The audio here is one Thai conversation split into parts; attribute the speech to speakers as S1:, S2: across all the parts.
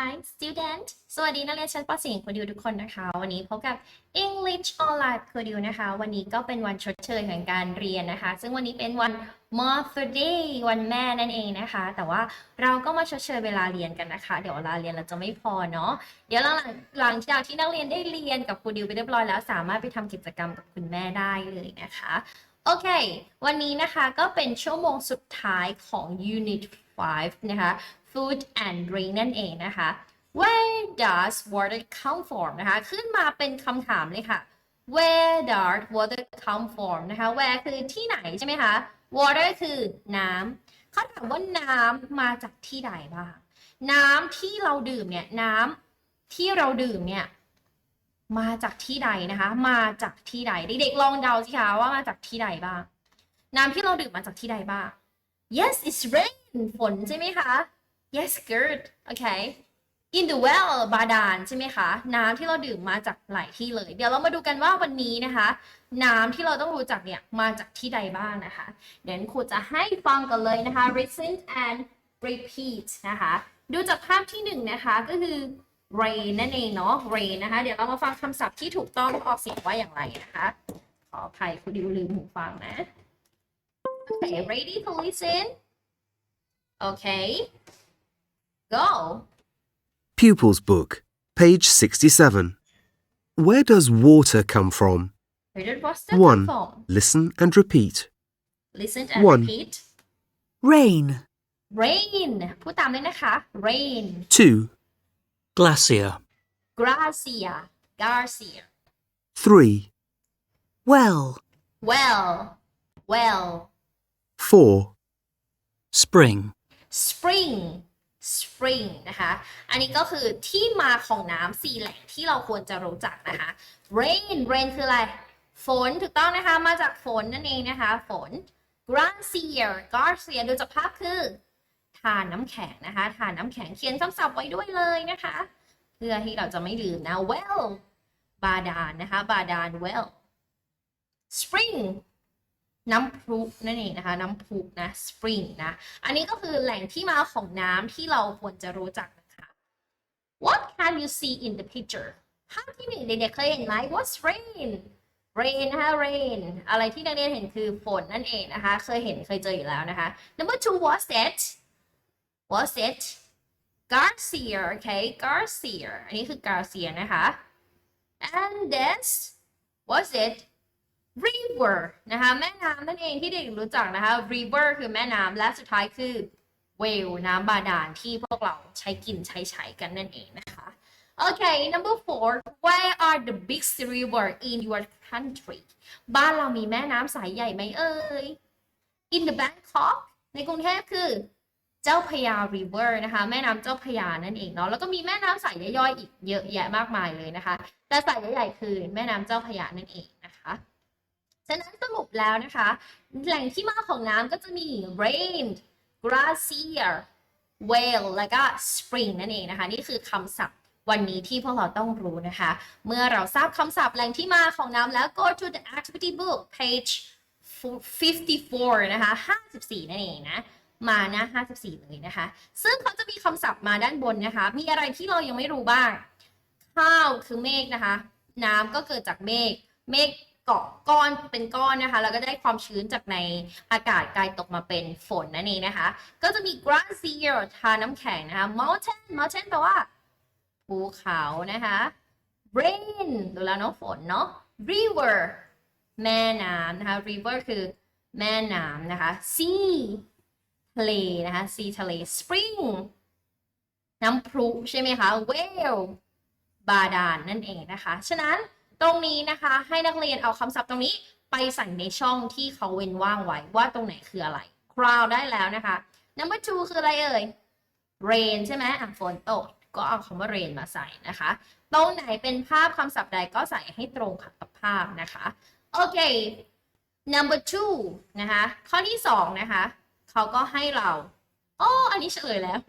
S1: Hi student สวัสดีนักเรียนชั้นป .4 คุณดิวทุกคนนะคะ วันนี้พบกับ English Online คุณดิวนะคะ วันนี้ก็เป็นวันชดเชยแห่งการเรียนนะคะ ซึ่งวันนี้เป็นวัน Mother Day วันแม่นั่นเองนะคะ แต่ว่าเราก็มาชดเชยเวลาเรียนกันนะคะ เดี๋ยวเวลาเรียนเราจะไม่พอเนาะ เดี๋ยวหลังหลังจากที่นักเรียนได้เรียนกับครูดิวไปเรียบร้อยแล้ว สามารถไปทำกิจกรรมกับคุณแม่ได้เลยนะคะ โอเค วันนี้นะคะก็เป็นชั่วโมงสุดท้ายของ Unit 5 นะคะ Food and Drink นั่นเองนะคะ Where does water come from นะคะ ขึ้นมาเป็นคำถามเลยค่ะ Where does water come from นะคะ Where คือที่ไหนใช่ไหมคะ Water คือน้ำเขาถามว่าน้ำมาจากที่ใดบ้าง น้ำที่เราดื่มเนี่ยน้ำที่เราดื่มเนี่ยมาจากที่ใดนะคะ มาจากที่ใดเด็กๆลองเดาสิคะว่ามาจากที่ใดบ้าง น้ำที่เราดื่มมาจากที่ใดบ้าง Yes it's rain ฝนใช่ไหมคะ Yes good okay in the well บาดาลใช่ไหมคะ น้ำที่เราดื่มมาจากหลายที่เลย เดี๋ยวเรามาดูกันว่าวันนี้นะคะ น้ำที่เราต้องรู้จักเนี่ย มาจากที่ใดบ้างนะคะ เดี๋ยวครูจะให้ฟังกันเลยนะคะ listen and repeat นะคะ ดูจากภาพที่หนึ่งนะคะก็คือ rain นั่นเองเนาะ rain นะคะ เดี๋ยวเรามาฟังคำศัพท์ที่ถูกต้องออกเสียงว่าอย่างไรนะคะ ขออภัยคุณดิวลืมหูฟังนะ Okay ready to listen Okay go
S2: Pupils Book, page 67. Where does water come from?
S1: Where did Boston
S2: One.
S1: come from?
S2: Listen and repeat.
S1: Listen and
S2: One.
S1: repeat
S3: Rain,
S1: rain พูดตามด้วยนะคะ rain
S2: 2,
S3: glacier,
S1: Gracia Garcia
S2: 3,
S3: well,
S1: well well
S2: 4,
S3: spring,
S1: Spring spring นะคะ อันนี้ก็คือที่มาของน้ำสี่แหล่งที่เราควรจะรู้จักนะคะ rain rain คืออะไร ฝนถูกต้องนะคะ มาจากฝนนั่นเองนะคะ ฝน glacier glacier ดูจากภาพคือทานน้ำแข็งนะคะทานน้ำแข็งเขียนคำศัพท์ไว้ด้วยเลยนะคะ เพื่อที่เราจะไม่ลืมนะ well บาดาลนะคะ บาดาล well spring น้ำพุนั่นเองนะคะ น้ำพุนะ spring นะ อันนี้ก็คือแหล่งที่มาของน้ำที่เราควรจะรู้จักนะคะ What can you see in the picture ภาพที่หนึ่งเด็กๆเคยเห็นไหม What's rain rain นะคะ rain อะไรที่นักเรียนเห็นคือฝนนั่นเองนะคะ เคยเห็นเคยเจออยู่แล้วนะคะ Number two what's it what's it Garcia okay Garcia อันนี้คือ Garcia นะคะ and this what's it river นะคะแม่น้ำนั่นเองที่เด็กรู้จักนะคะ river คือแม่น้ำและสุดท้ายคือ well น้ำบาดาลที่พวกเราใช้กินใช้ใช้กันนั่นเองนะคะ Okay number four where are the big river in your country บ้านเรามีแม่น้ำสายใหญ่ไหมเอ่ย in the Bangkok ในกรุงเทพคือเจ้าพยา river นะคะ แม่น้ำเจ้าพยานั่นเองเนาะแล้วก็มีแม่น้ำสายย่อยๆอีกเยอะแยะมากมายเลยนะคะ แต่สายใหญ่ๆคือแม่น้ำเจ้าพยานั่นเองนะคะ ฉะนั้นสรุปแล้วนะคะ แหล่งที่มาของน้ำก็จะมี rain glacier whale และก็ spring นั่นเองนะคะ นี่คือคำศัพท์วันนี้ที่พวกเราต้องรู้นะคะ เมื่อเราทราบคำศัพท์แหล่งที่มาของน้ำแล้ว go to the activity book page 54 นะคะ 54 นั่นเองนะ มาหน้า54 เลยนะคะ ซึ่งเขาจะมีคำศัพท์มาด้านบนนะคะ มีอะไรที่เรายังไม่รู้บ้าง ข้าวคือเมฆนะคะ น้ำก็เกิดจากเมฆ เมฆ เกาะก้อนเป็นก้อนนะคะ แล้วก็ได้ความชื้นจากในอากาศกลายตกมาเป็นฝนนั่นเองนะคะ ก็จะมี glacier ทาน้ำแข็งนะคะ mountain mountain แปลว่าภูเขานะคะ rain ดูแล้วเนาะฝนเนาะ river แม่น้ำนะคะ river คือแม่น้ำนะคะ sea ทะเลนะคะ sea ทะเล spring น้ำพุใช่ไหมคะ whale บาดาลนั่นเองนะคะ ฉะนั้น ตรงนี้นะคะให้นักเรียนเอาคำศัพท์ตรงนี้ไปใส่ในช่องที่เขาเว้นว่างไว้ว่าตรงไหนคืออะไร crowd ได้แล้วนะคะ number two คืออะไรเอ่ย rain ใช่ไหมอะฝนตกก็เอาคำว่า rain มาใส่นะคะ ตรงไหนเป็นภาพคำศัพท์ใดก็ใส่ให้ตรงกับภาพนะคะ โอเค number two นะคะ ข้อที่สองนะคะ เขาก็ให้เราโอ้อันนี้เฉลยแล้ว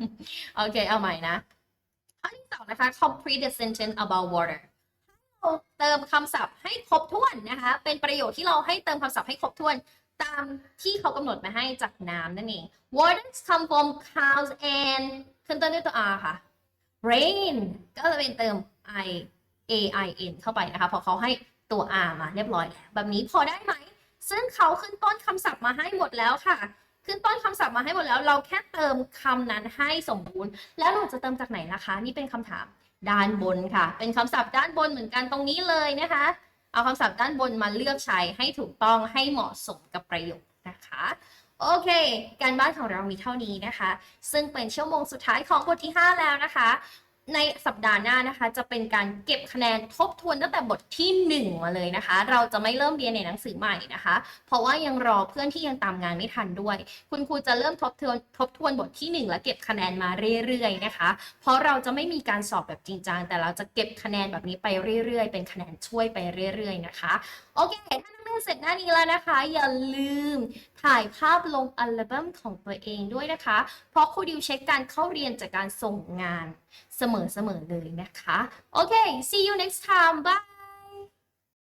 S1: โอเค เอาใหม่นะ ข้อที่สองนะคะ complete the sentence about water เติมคำศัพท์ให้ครบถ้วนนะคะ เป็นประโยชน์ที่เราให้เติมคำศัพท์ให้ครบถ้วนตามที่เขากำหนดมาให้จากน้ำนั่นเอง Waters come from cows and ขึ้นต้นด้วยตัว R ค่ะ rain ก็จะเป็นเติม i a i n เข้าไปนะคะเพอเขาให้ตัว r มาเรียบร้อยแล้วแบบนี้พอได้ไหม ซึ่งเขาขึ้นต้นคำศัพท์มาให้หมดแล้วค่ะ ขึ้นต้นคำศัพท์มาให้หมดแล้ว เราแค่เติมคำนั้นให้สมบูรณ์ แล้วเราจะเติมจากไหนล่ะคะ นี่เป็นคำถาม ด้านบนค่ะ เป็นคำศัพท์ด้านบนเหมือนกันตรงนี้เลยนะคะ เอาคำศัพท์ด้านบนมาเลือกใช้ให้ถูกต้องให้เหมาะสมกับประโยคนะคะโอเค การบ้านของเรามีเท่านี้นะคะ ซึ่งเป็นชั่วโมงสุดท้ายของบทที่ 5 แล้วนะคะ ในสัปดาห์หน้านะคะ จะเป็นการเก็บคะแนนทบทวนตั้งแต่บทที่ 1 มาเลยนะคะ เราจะไม่เริ่มเรียนในหนังสือใหม่นะคะ เพราะว่ายังรอเพื่อนที่ยังตามงานไม่ทันด้วย คุณครูจะเริ่มทบทวนทบทวนบทที่ 1 และเก็บคะแนนมาเรื่อยๆนะคะ เพราะเราจะไม่มีการสอบแบบจริงจังแต่เราจะเก็บคะแนนแบบนี้ไปเรื่อยๆ เป็นคะแนนช่วยไปเรื่อย ๆ นะคะโอเคถ้านักเรียนเสร็จหน้านี้แล้วนะคะ อย่าลืม ถ่ายภาพลงอัลบั้มของตัวเองด้วยนะคะ เพราะครูดิวเช็คการเข้าเรียนจากการส่งงานเสมอๆเลยนะคะ โอเค see you next time bye